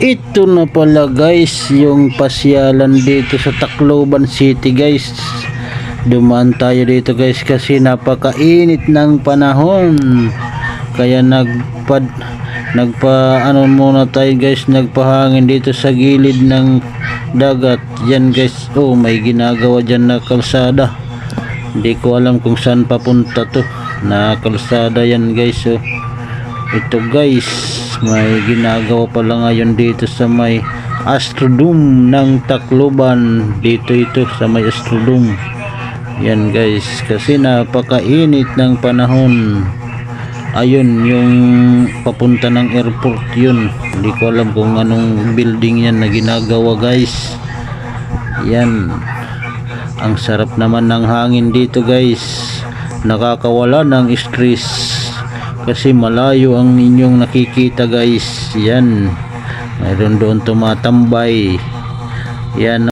Ito na pala guys, yung pasyalan dito sa Tacloban City guys. Dumaan tayo dito guys kasi napakainit ng panahon. Kaya nagpad nagpa ano muna tayo guys, nagpahangin dito sa gilid ng dagat. Yan guys, oh may ginagawa dyan na kalsada. Hindi ko alam kung saan papunta to. Na kalsada yan guys oh. Ito guys, may ginagawa pala ngayon dito sa may Astrodome ng Tacloban. Dito ito sa may Astrodome. Yan guys, kasi napakainit ng panahon. Ayun, yung papunta ng airport yun. Hindi ko alam kung anong building yan na ginagawa guys. Yan. Ang sarap naman ng hangin dito guys. Nakakawala ng stress kasi malayo ang inyong nakikita guys. Yan. Mayroon doon tumatambay. Yan